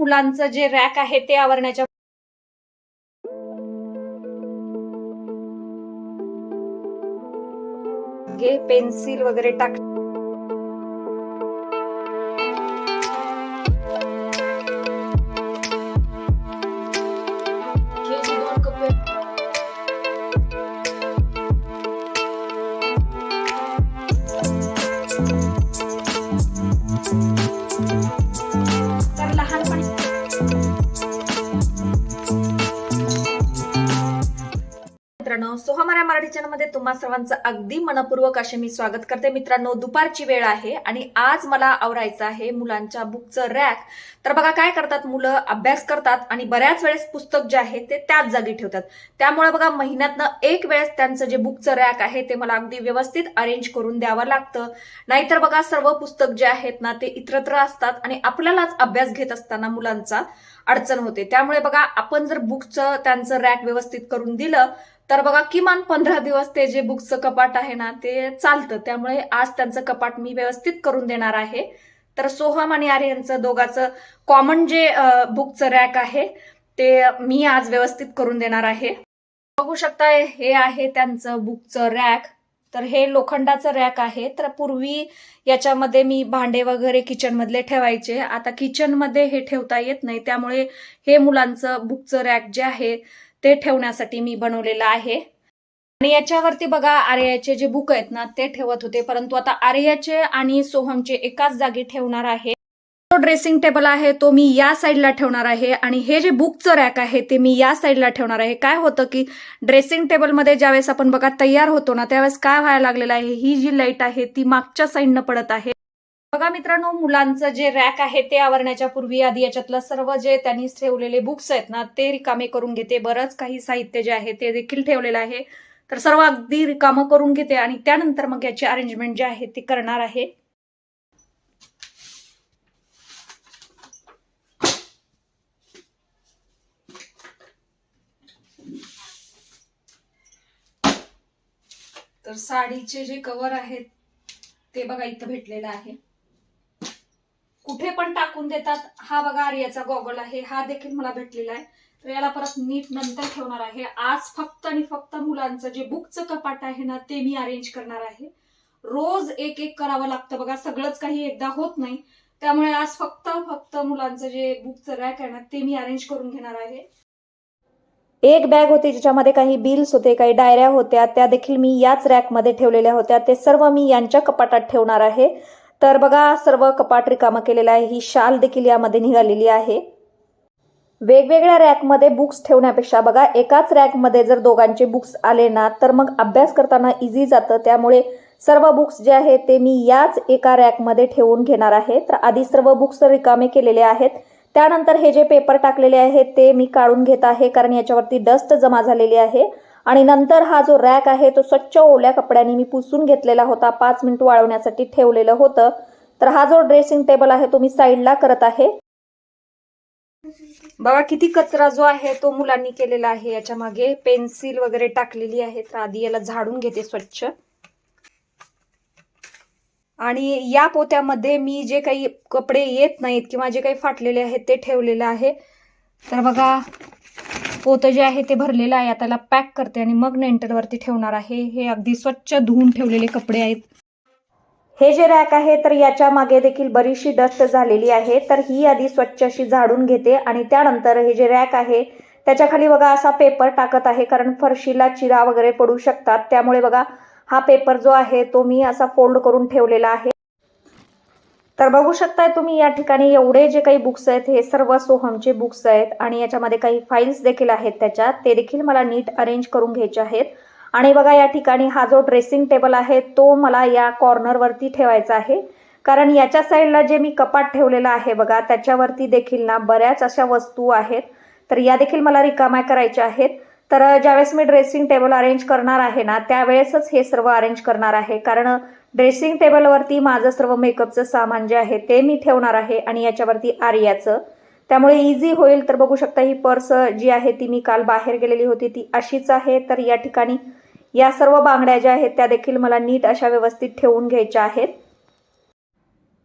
मुलांचं जे रॅक आहे ते आवरण्याच्या घे पेन्सिल वगैरे टाक Thank you. दोन कप मित्रांनो सोहम या मराठी चॅनलमध्ये तुम्हा सर्वांचं अगदी मनपूर्वक असे मी स्वागत करते. मित्रांनो दुपारची वेळ आहे आणि आज मला आवरायचं आहे मुलांच्या बुकचं रॅक. तर बघा काय करतात मुलं अभ्यास करतात आणि बऱ्याच वेळेस पुस्तक जे आहे ते त्याच जागी ठेवतात. त्यामुळे बघा महिन्यातनं एक वेळेस त्यांचं जे बुकचं रॅक आहे ते मला अगदी व्यवस्थित अरेंज करून द्यावं लागतं. नाहीतर बघा सर्व पुस्तक जे आहेत ना ते इतरत्र असतात आणि आपल्यालाच अभ्यास घेत असताना मुलांचा अडचण होते. त्यामुळे बघा आपण जर बुकचं त्यांचं रॅक व्यवस्थित करून दिलं तर बघा किमान पंधरा दिवस ते जे बुकचं कपाट आहे ना ते चालतं. त्यामुळे आज त्यांचं कपाट मी व्यवस्थित करून देणार आहे. तर सोहम आणि आर्यनचं दोघाचं कॉमन जे बुकचं रॅक आहे ते मी आज व्यवस्थित करून देणार आहे. बघू शकता हे आहे त्यांचं बुकचं रॅक तर हे लोखंडाचं रॅक आहे. तर पूर्वी याच्यामध्ये मी भांडे वगैरे किचनमधले ठेवायचे. आता किचनमध्ये हे ठेवता येत नाही. त्यामुळे हे मुलांचं बुकचं रॅक जे आहे ते ठेवण्यासाठी मी बनवलेलं आहे. आणि याच्यावरती बघा आर्याचे जे बुक आहेत ना ते ठेवत होते. परंतु आता आर्याचे आणि सोहमचे एकाच जागी ठेवणार आहे. तो ड्रेसिंग टेबल आहे तो मी या साईडला ठेवणार आहे. आणि हे जे बुकचं रॅक आहे ते मी या साईडला ठेवणार आहे. काय होतं की ड्रेसिंग टेबलमध्ये ज्यावेळेस आपण बघा तयार होतो ना त्यावेळेस काय व्हायला लागलेलं आहे? ही जी लाइट आहे ती मागच्या साईडनं पडत आहे. बघा मित्रांनो मुलांचं जे रॅक आहे ते आवरण्याच्या पूर्वी आधी याच्यातलं सर्व जे त्यांनी ठेवलेले बुक्स आहेत ना ते रिकामे करून घेते. बरंच काही साहित्य जे आहे ते देखील ठेवलेलं आहे. तर सर्व अगदी रिकामं करून घेते आणि त्यानंतर मग याची अरेंजमेंट जे आहे ते करणार आहे. तर साडीचे जे कवर आहेत ते बघा इथं भेटलेलं आहे. कुठे पण टाकून देतात. हा बघा आर्याचा गॉगल आहे. हा देखील मला भेटलेला आहे. तर याला परत नीट नंतर ठेवणार आहे. आज फक्त आणि फक्त मुलांचं जे बुकचं कपाट आहे ना ते मी अरेंज करणार आहे. रोज एक एक करावं लागतं बघा. सगळंच काही एकदा होत नाही. त्यामुळे आज फक्त फक्त मुलांचं जे बुकचं रॅक आहे ना ते मी अरेंज करून घेणार आहे. एक बॅग होती ज्याच्यामध्ये काही बिल्स होते काही डायऱ्या होत्या त्या देखील मी याच रॅकमध्ये ठेवलेल्या होत्या. ते सर्व मी यांच्या कपाटात ठेवणार आहे. तर बघा सर्व कपाट रिकामं केलेलं आहे. ही शाल देखील यामध्ये निघालेली आहे. वेगवेगळ्या रॅकमध्ये बुक्स ठेवण्यापेक्षा बघा एकाच रॅकमध्ये जर दोघांचे बुक्स आले ना तर मग अभ्यास करताना इझी जातं. त्यामुळे सर्व बुक्स जे आहेत ते मी याच एका रॅकमध्ये ठेवून घेणार आहे. तर आधी सर्व बुक्स रिकामे केलेले आहेत. त्यानंतर हे जे पेपर टाकलेले आहेत ते मी काढून घेत आहे कारण याच्यावरती डस्ट जमा झालेली आहे. आणि नंतर हा जो रॅक आहे तो स्वच्छ ओल्या कपड्यांनी मी पुसून घेतलेला होता. पाच मिनिट वाळवण्यासाठी ठेवलेलं होतं. तर हा जो ड्रेसिंग टेबल आहे तो मी साईडला करत आहे. बघा किती कचरा जो आहे तो मुलांनी केलेला आहे. याच्या मागे पेन्सिल वगैरे टाकलेली आहे. तर आधी याला झाडून घेते स्वच्छ. आणि या पोत्यामध्ये मी जे काही कपडे येत नाहीत किंवा जे काही फाटलेले आहेत ते ठेवलेलं आहे. तर बघा पोतं जे आहे ते भरलेलं आहे. त्याला पॅक करते आणि मग नेंटरवरती ठेवणार आहे. हे अगदी स्वच्छ धुवून ठेवलेले कपडे आहेत. हे जे रॅक आहे तर याच्या मागे देखील बरीचशी डस्ट झालेली आहे. तर ही आधी स्वच्छ अशी झाडून घेते आणि त्यानंतर हे जे रॅक आहे त्याच्याखाली बघा असा पेपर टाकत आहे. कारण फरशीला चिरा वगैरे पडू शकतात. त्यामुळे बघा हा पेपर जो आहे तो मी असा फोल्ड करून ठेवलेला आहे. तर बघू शकताय तुम्ही या ठिकाणी एवढे जे काही बुक्स आहेत हे सर्व सोहमचे बुक्स आहेत आणि याच्यामध्ये काही फाईल्स देखील आहेत त्याच्यात. ते देखील मला नीट अरेंज करून घ्यायचे आहेत. आणि बघा या ठिकाणी हा जो ड्रेसिंग टेबल आहे तो मला या कॉर्नरवरती ठेवायचा आहे. कारण याच्या साईडला जे मी कपाट ठेवलेलं आहे बघा त्याच्यावरती देखील ना बऱ्याच अशा वस्तू आहेत. तर या देखील मला रिकाम्या करायच्या आहेत. तर ज्यावेळेस मी ड्रेसिंग टेबल अरेंज करणार आहे ना त्यावेळेसच हे सर्व अरेंज करणार आहे. कारण ड्रेसिंग टेबलवरती माझं सर्व मेकअपचं सामान जे आहे ते मी ठेवणार आहे आणि याच्यावरती आर्याचं. त्यामुळे इझी होईल तर बघू शकता ही पर्स जी आहे ती मी काल बाहेर गेलेली होती ती अशीच आहे. तर या ठिकाणी या सर्व बांगड्या ज्या आहेत त्या देखील मला नीट अशा व्यवस्थित ठेवून घ्यायच्या आहेत.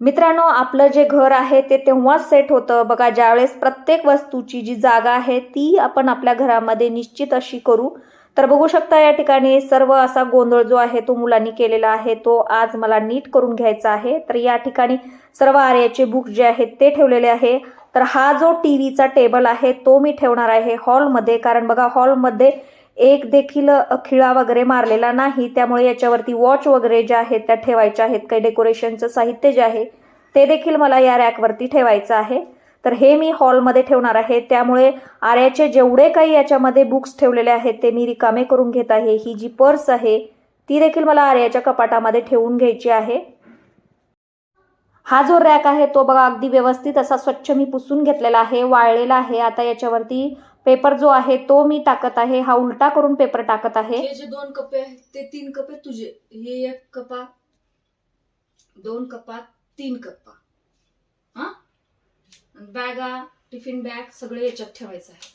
मित्रांनो आपलं जे घर आहे ते तेव्हाच सेट होतं. बघा ज्यावेळेस प्रत्येक वस्तूची जी जागा आहे ती आपण आपल्या घरामध्ये निश्चित अशी करू. तर बघू शकता या ठिकाणी सर्व असा गोंधळ जो आहे तो मुलांनी केलेला आहे तो आज मला नीट करून घ्यायचा आहे. तर या ठिकाणी सर्व आर्याचे बुक जे आहेत ते ठेवलेले आहे. तर हा जो टी व्हीचा टेबल आहे तो मी ठेवणार आहे हॉलमध्ये कारण बघा हॉलमध्ये एक देखील खिळा वगैरे मारलेला नाही. त्यामुळे याच्यावरती वॉच वगैरे ज्या आहेत त्या ठेवायच्या आहेत. काही डेकोरेशनचं साहित्य जे आहे ते देखील मला या रॅकवरती ठेवायचं आहे. तर हे मी हॉलमध्ये ठेवणार आहे. त्यामुळे आर्याचे जेवढे काही याच्यामध्ये बुक्स ठेवलेले आहेत ते मी रिकामे करून घेत आहे. ही जी पर्स आहे ती देखील मला आर्याच्या कपाटामध्ये ठेवून घ्यायची आहे. हा जो रॅक आहे तो बघा अगदी व्यवस्थित असा स्वच्छ मी पुसून घेतलेला आहे वाळलेला आहे. आता याच्यावरती पेपर जो आहे तो मी टाकत आहे. हा उलटा करून पेपर टाकत आहे. हे जे दोन कपे आहेत ते तीन कपे तुझे. हे एक कपा दोन कपा तीन कप्पा बॅगा टिफिन बॅग सगळे याच्यात ठेवायचं आहे.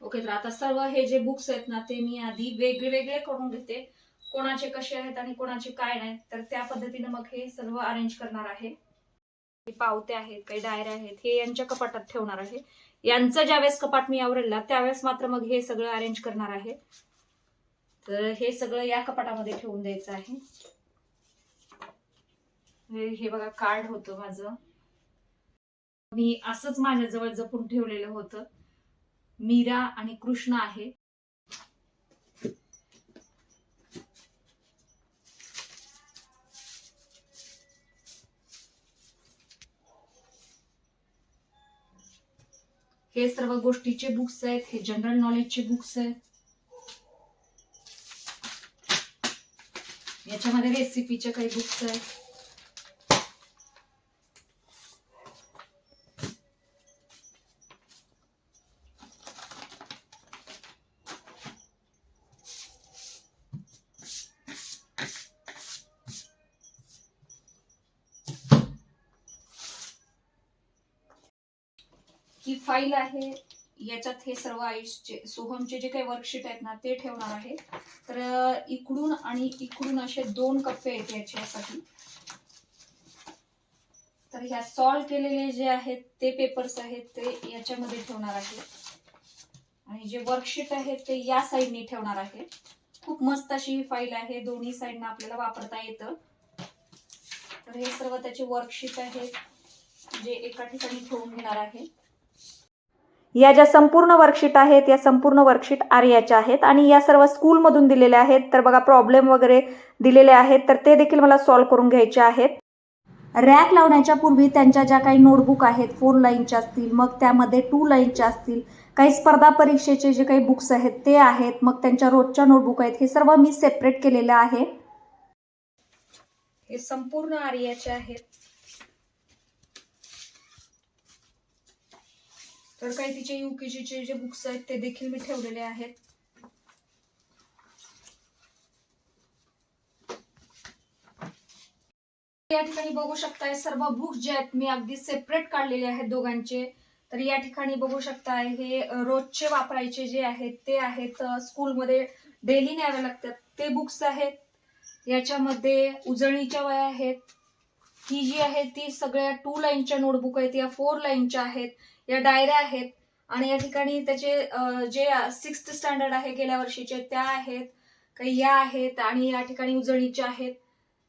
ओके तर आता सर्व हे जे बुक्स आहेत ना ते मी आधी वेगळे वेगळे करून घेते. कोणाचे कसे आहेत आणि कोणाचे काय नाहीत तर त्या पद्धतीने मग हे सर्व अरेंज करणार आहे. पावते आहेत काही डायऱ्या आहेत हे यांच्या कपाटात ठेवणार आहे. यांचं ज्यावेळेस कपाट मी आवरला त्यावेळेस मात्र मग हे सगळं अरेंज करणार आहे. तर हे सगळं या कपाटामध्ये ठेवून द्यायचं आहे. हे हे बघा कार्ड होतं माझं. मी असंच माझ्याजवळ जपून ठेवलेलं होतं. मीरा आणि कृष्ण आहे. हे सर्व गोष्टीचे बुक्स आहेत हे जनरल नॉलेजचे बुक्स आहेत. याच्यामध्ये रेसिपीचे काही बुक्स आहेत. ही फाईल आहे याच्यात हे सर्व आयुषचे सोहमचे जे काही वर्कशीट आहेत ना ते ठेवणार आहे. तर इकडून आणि इकडून असे दोन कप्पे आहेत याच्यासाठी. तर ह्या सॉल्व केलेले जे आहेत ते पेपर्स आहेत ते याच्यामध्ये ठेवणार आहे. आणि जे वर्कशीट आहेत ते या साईडने ठेवणार आहे. खूप मस्त अशी ही फाईल आहे दोन्ही साईडनं आपल्याला वापरता येतं. तर हे सर्व त्याचे वर्कशीट आहेत जे एका ठिकाणी ठेवून घेणार आहे. या ज्या संपूर्ण वर्कशीट आहेत या संपूर्ण वर्कशीट आर्याच्या आहेत आणि या सर्व स्कूलमधून दिलेल्या आहेत. तर बघा प्रॉब्लेम वगैरे दिलेले आहेत. तर ते देखील मला सॉल्व्ह करून घ्यायचे आहेत. रॅक लावण्याच्या पूर्वी त्यांच्या ज्या काही नोटबुक आहेत फोर लाईनच्या असतील मग त्यामध्ये टू लाईनच्या असतील काही स्पर्धा परीक्षेचे जे काही बुक्स आहेत ते आहेत मग त्यांच्या रोजच्या नोटबुक आहेत हे सर्व मी सेपरेट केलेलं आहे. हे संपूर्ण आर्याचे आहेत. तर काही तिचे युकेजीचे जे बुक्स आहेत ते देखील मी ठेवलेले आहेत. या ठिकाणी बघू शकताय सर्व बुक्स जे आहेत मी अगदी सेपरेट काढलेले आहेत दोघांचे. तर या ठिकाणी बघू शकताय हे रोजचे वापरायचे जे आहेत ते आहेत स्कूलमध्ये डेली न्यावे लागतात. ते बुक्स आहेत. याच्यामध्ये उजळणीच्या वया आहेत. ही जी आहे ती सगळ्या टू लाईनच्या नोटबुक आहेत या फोर लाईनच्या आहेत. या डायऱ्या आहेत आणि या ठिकाणी त्याचे जे सिक्स्थ स्टँडर्ड आहे गेल्या वर्षीचे त्या आहेत काही या आहेत आणि या ठिकाणी उजळणीच्या आहेत.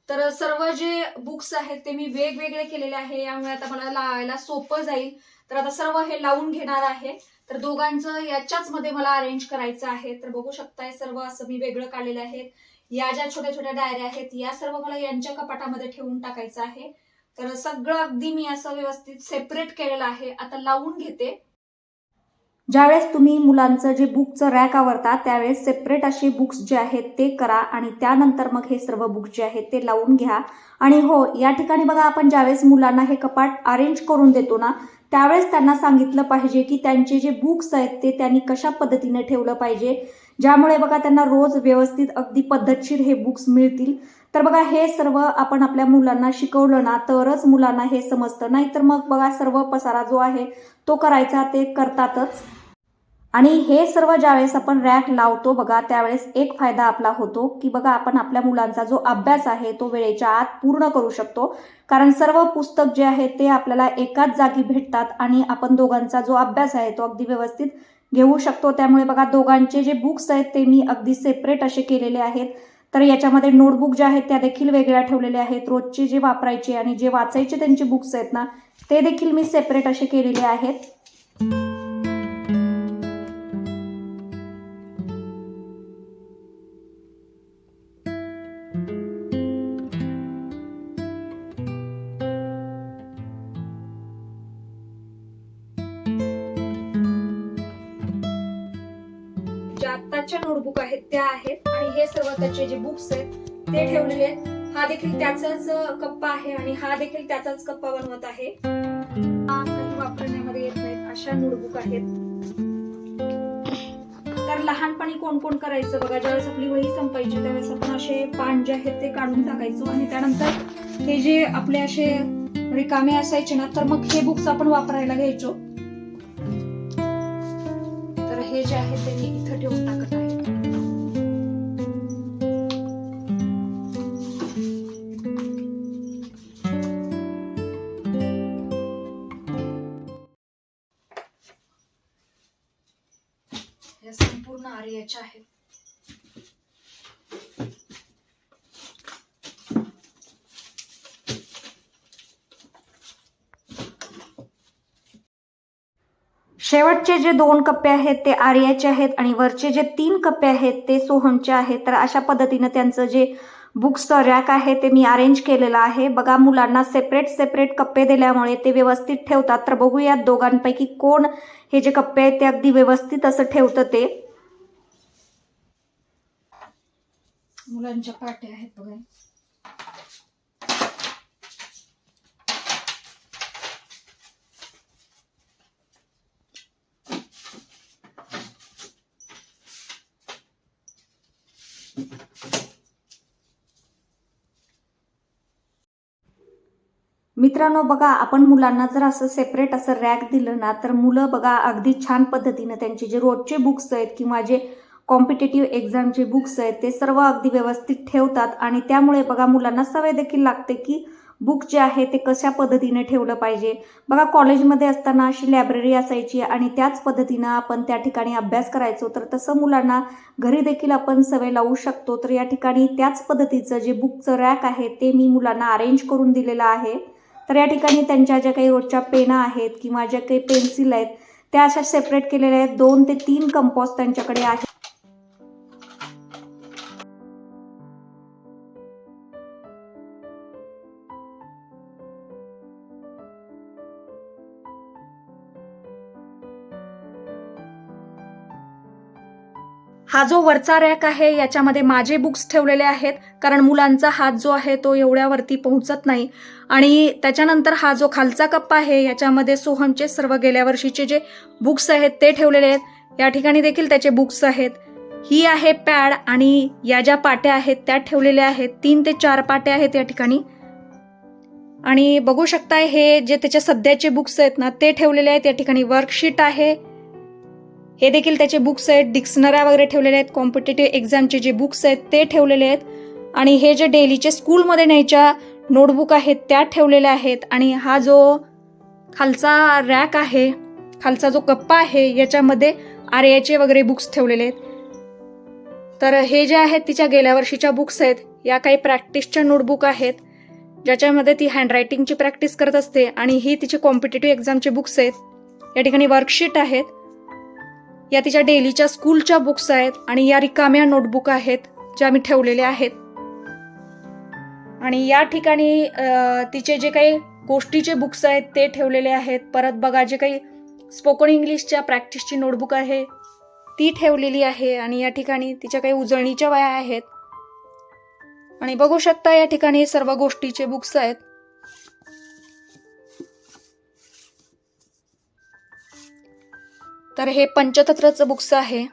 तर सर्व जे बुक्स आहेत ते मी वेगवेगळे केलेले आहे. यामुळे आता मला लावायला सोपं जाईल. तर आता सर्व हे लावून घेणार आहे. तर दोघांचं याच्याच मध्ये मला अरेंज करायचं आहे. तर बघू शकताय सर्व असं मी वेगळं काढलेलं आहे. या ज्या छोट्या छोट्या डायऱ्या आहेत या सर्व मला यांच्या कपाटामध्ये ठेवून टाकायचं आहे. तर सगळं अगदी मी असं व्यवस्थित सेपरेट केलेलं आहे. आता लावून घेते. ज्यावेळेस तुम्ही मुलांचं जे बुकचं रॅक आवरता त्यावेळेस सेपरेट असे बुक्स जे आहेत ते करा आणि त्यानंतर मग हे सर्व बुक्स जे आहेत ते लावून घ्या. आणि हो या ठिकाणी बघा आपण ज्यावेळेस मुलांना हे कपाट अरेंज करून देतो ना त्यावेळेस त्यांना सांगितलं पाहिजे की त्यांचे जे बुक्स आहेत ते त्यांनी कशा पद्धतीने ठेवलं पाहिजे. ज्यामुळे बघा त्यांना रोज व्यवस्थित अगदी पद्धतशीर हे बुक्स मिळतील. तर बघा हे सर्व आपण आपल्या मुलांना शिकवलं ना तरच मुलांना हे समजतं. नाहीतर मग बघा सर्व पसारा जो आहे तो करायचा ते करतातच. आणि हे सर्व ज्यावेळेस आपण रॅक लावतो बघा त्यावेळेस एक फायदा आपला होतो की बघा आपण आपल्या मुलांचा जो अभ्यास आहे तो वेळेच्या आत पूर्ण करू शकतो. कारण सर्व पुस्तक जे आहे ते आपल्याला एकाच जागी भेटतात आणि आपण दोघांचा जो अभ्यास आहे तो अगदी व्यवस्थित घेऊ शकतो. त्यामुळे बघा दोघांचे जे बुक्स आहेत ते मी अगदी सेपरेट असे केलेले आहेत. तर याच्यामध्ये नोटबुक ज्या आहेत त्या देखील वेगळ्या ठेवलेल्या आहेत. रोजचे जे वापरायचे आणि जे वाचायचे त्यांचे बुक्स आहेत ना ते देखील मी सेपरेट असे केलेले आहेत. आत्ताच्या नोटबुक आहेत त्या आहेत. आणि हे सर्व त्याचे जे बुक्स आहेत ते ठेवलेले आहेत. हा देखील त्याचाच कप्पा आहे आणि हा देखील त्याचाच कप्पा बनवत आहे. वापरण्यामध्ये येत नाहीत अशा नोटबुक आहेत. तर लहानपणी कोण कोण करायचं बघा ज्यावेळेस आपली वही संपायची त्यावेळेस आपण असे पान जे आहेत ते काढून टाकायचो आणि त्यानंतर हे जे आपले असे रिकामे असायचे ना तर मग हे बुक्स आपण वापरायला घ्यायचो. जे आहे ते मी इथं ठेवून टाकत आहे. शेवटचे जे दोन कप्पे आहेत ते आर्याचे आहेत आणि वरचे जे तीन कप्पे आहेत ते सोहमचे आहेत. तर अशा पद्धतीनं त्यांचं जे बुक्सचं रॅक आहे ते मी अरेंज केलेलं आहे. बघा मुलांना सेपरेट सेपरेट कप्पे दिल्यामुळे ते व्यवस्थित ठेवतात. तर बघूयात दोघांपैकी कोण हे जे कप्पे आहेत ते अगदी व्यवस्थित असं ठेवतं ते. मुलांच्या पाट्या आहेत बघा. मित्रांनो बघा आपण मुलांना जर असं सेपरेट असं रॅक दिलं ना तर मुलं बघा अगदी छान पद्धतीनं त्यांचे जे रोजचे बुक्स आहेत किंवा जे कॉम्पिटेटिव्ह एक्झामचे बुक्स आहेत ते सर्व अगदी व्यवस्थित ठेवतात. आणि त्यामुळे बघा मुलांना सवय देखील लागते की बुक जे आहे ते कशा पद्धतीने ठेवलं पाहिजे. बघा कॉलेजमध्ये असताना अशी लायब्ररी असायची आणि त्याच पद्धतीनं आपण त्या ठिकाणी अभ्यास करायचो तर तसं मुलांना घरी देखील आपण सवय लावू शकतो. तर या ठिकाणी त्याच पद्धतीचं जे बुकचं रॅक आहे ते मी मुलांना अरेंज करून दिलेलं आहे. तर या ठिकाणी त्यांच्या ज्या काही रोजच्या पेना आहेत किंवा ज्या काही पेन्सिल आहेत त्या अशा सेपरेट केलेल्या आहेत. दोन ते तीन कंपॉस त्यांच्याकडे आहेत. हा जो वरचा रॅक आहे याच्यामध्ये माझे बुक्स ठेवलेले आहेत कारण मुलांचा हात जो आहे तो एवढ्यावरती पोहोचत नाही. आणि त्याच्यानंतर हा जो खालचा कप्पा आहे याच्यामध्ये सोहमचे सर्व गेल्या वर्षीचे जे बुक्स आहेत ते ठेवलेले आहेत. या ठिकाणी देखील त्याचे बुक्स आहेत. ही आहे पॅड आणि या ज्या पाट्या आहेत त्या ठेवलेल्या आहेत. तीन ते चार पाट्या आहेत या ठिकाणी. आणि बघू शकताय हे जे त्याचे सध्याचे बुक्स आहेत ना ते ठेवलेले आहेत. या ठिकाणी वर्कशीट आहे. हे देखील त्याचे बुक्स आहेत. डिक्शनऱ्या वगैरे ठेवलेले आहेत. कॉम्पिटेटिव्ह एक्झामचे जे बुक्स आहेत ते ठेवलेले आहेत. आणि हे जे डेलीचे स्कूलमध्ये न्यायच्या नोटबुक आहेत त्या ठेवलेल्या आहेत. आणि हा जो खालचा रॅक आहे खालचा जो कप्पा आहे याच्यामध्ये आर्याचे वगैरे बुक्स ठेवलेले आहेत. तर हे जे आहेत तिच्या गेल्या वर्षीच्या बुक्स आहेत. या काही प्रॅक्टिसच्या नोटबुक आहेत. ज्याच्यामध्ये ती हँडरायटिंगची प्रॅक्टिस करत असते. आणि ही तिचे कॉम्पिटेटिव्ह एक्झामचे बुक्स आहेत. या ठिकाणी वर्कशीट आहेत. या तिच्या डेलीच्या स्कूलच्या बुक्स आहेत आणि या रिकाम्या नोटबुक आहेत ज्या मी ठेवलेल्या आहेत. आणि या ठिकाणी तिचे जे काही गोष्टीचे बुक्स आहेत ते ठेवलेले आहेत. परत बघा जे काही स्पोकन इंग्लिशच्या प्रॅक्टिसची नोटबुक आहे ती ठेवलेली आहे. आणि या ठिकाणी तिच्या काही उजळणीच्या वया आहेत. आणि बघू शकता या ठिकाणी सर्व गोष्टीचे बुक्स आहेत. तर हे पंचतंत्रचं बुक्स आहे.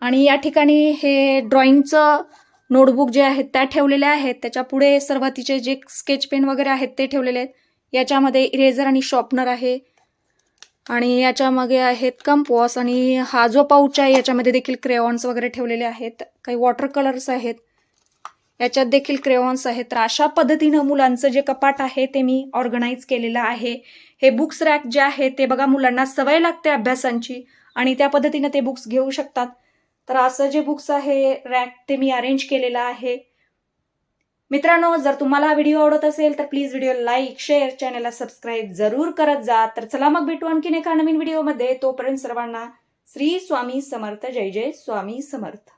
आणि या ठिकाणी हे ड्रॉइंगचं नोटबुक जे आहेत त्या ठेवलेल्या आहेत. त्याच्या पुढे सर्व तिचे जे स्केच पेन वगैरे आहेत ते ठेवलेले आहेत. याच्यामध्ये इरेझर आणि शॉर्पनर आहे. आणि याच्यामध्ये आहेत कंपॉस आणि हा जो पाऊच आहे याच्यामध्ये देखील क्रेऑन्स वगैरे ठेवलेले आहेत. काही वॉटर कलर्स आहेत. याच्यात देखील क्रेऑन्स आहेत. तर अशा पद्धतीनं मुलांचं जे कपाट आहे ते मी ऑर्गनाईज केलेलं आहे. हे बुक्स रॅक जे आहे ते बघा मुलांना सवय लागते अभ्यासांची आणि त्या पद्धतीनं ते बुक्स घेऊ शकतात. तर असं जे बुक्स आहे रॅक ते मी अरेंज केलेलं आहे. मित्रांनो जर तुम्हाला हा व्हिडिओ आवडत असेल तर प्लीज व्हिडिओ लाईक शेअर चॅनलला सबस्क्राईब जरूर करत जा. तर चला मग भेटू आणखीन एका नवीन व्हिडिओमध्ये. तोपर्यंत सर्वांना श्री स्वामी समर्थ. जय जय स्वामी समर्थ.